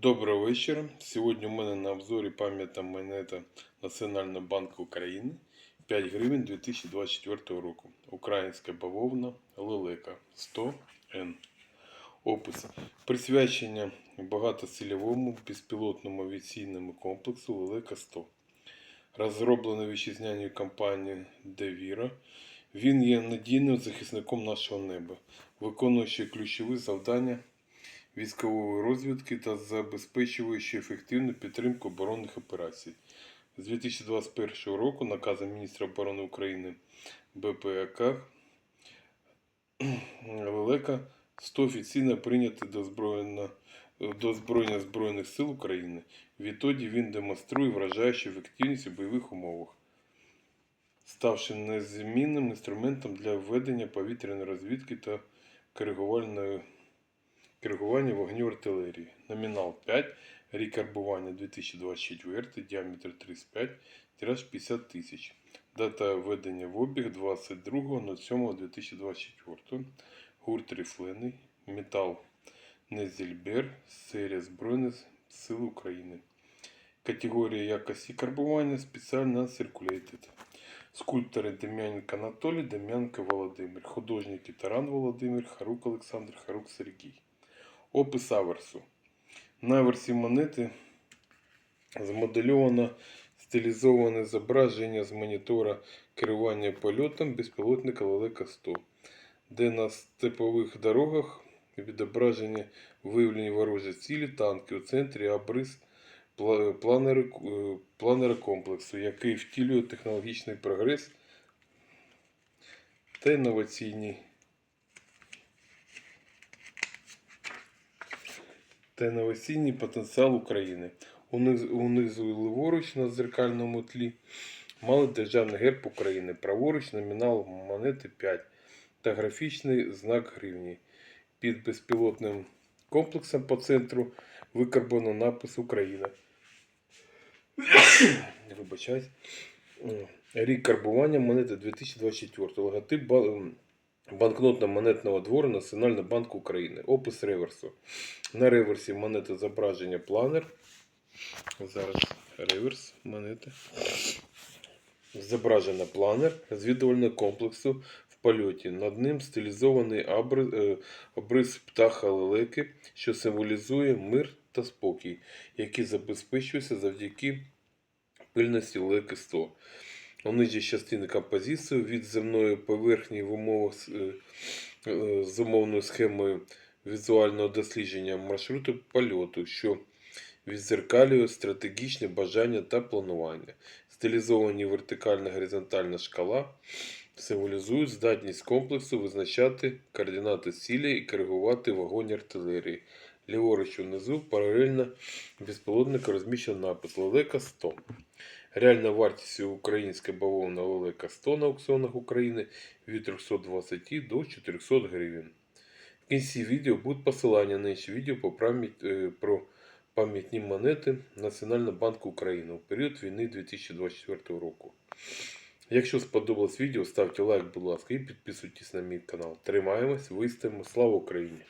Доброго вечора. Сьогодні у мене на обзорі пам'ятна монета Національного банку України 5 гривень 2024 року. Українська бавовна лелека 100 Н. Опис. Присвячення багатоцільовому безпілотному авіаційному комплексу Лелека 100. Розроблений вітчизняною компанією Девіра. Він є надійним захисником нашого неба, виконуючи ключові завдання військової розвідки та забезпечуючи ефективну підтримку оборонних операцій. З 2021 року наказом міністра оборони України БПАК Лелека 100 офіційно прийнятий до збройно до озброєння Збройних сил України. Відтоді він демонструє вражаючу ефективність у бойових умовах, ставши незмінним інструментом для ведення повітряної розвідки та коригувальної Коригування вогню артилерії. Номінал 5. Рік карбування 2024, діаметр 35, тираж 50 тисяч. Дата введення в обіг 22.07.2024. Гурт рифлений. Метал Незельбер. Серія Збройних Сил України. Категорія якості карбування спеціально Circulated. Скульптори Дем'яненко Анатолій, Дем'яненко Володимир. Художники Таран Володимир, Харук Олександр, Харук Сергій. Опис аверсу. На аверсі монети змодельовано стилізоване зображення з монітора керування польотом безпілотника Лелека 100, де на степових дорогах відображені виявлені ворожі цілі, танки у центрі абрис пла- е, планера комплексу, який втілює технологічний прогрес та інноваційні та інноваційний потенціал України. Унизу, ліворуч на дзеркальному тлі мали державний герб України, праворуч номінал монети 5 та графічний знак гривні. Під безпілотним комплексом по центру викарбовано напис Україна. Вибачаюсь. Рік карбування монети 2024. Логотип ба- банкнотно-монетного двору Національного банку України. Опис реверсу. На реверсі монети зображення планер. Зараз реверс монети. Зображено планер розвідувального комплексу в польоті. Над ним стилізований е, обрис птаха лелеки, що символізує мир та спокій, який забезпечується завдяки пильності лелеки 100. Нижній частині композиції від земної поверхні в умовах е, е, з умовною схемою візуального дослідження маршруту польоту, що відзеркалює стратегічне бажання та планування. Стилізовані вертикальна горизонтальна шкала символізують здатність комплексу визначати координати цілі і коригувати вогонь артилерії. Ліворуч унизу паралельно безпілотника розміщено напис Лелека 100. Реальна вартість українська бавовна Лелека 100 на аукціонах України від 320 до 400 гривень. В кінці відео будуть посилання на інші відео по е, про пам'ятні монети Національного банку України у період війни 2024 року. Якщо сподобалось відео, ставте лайк, будь ласка, і підписуйтесь на мій канал. Тримаємось, вистоїмо. Слава Україні!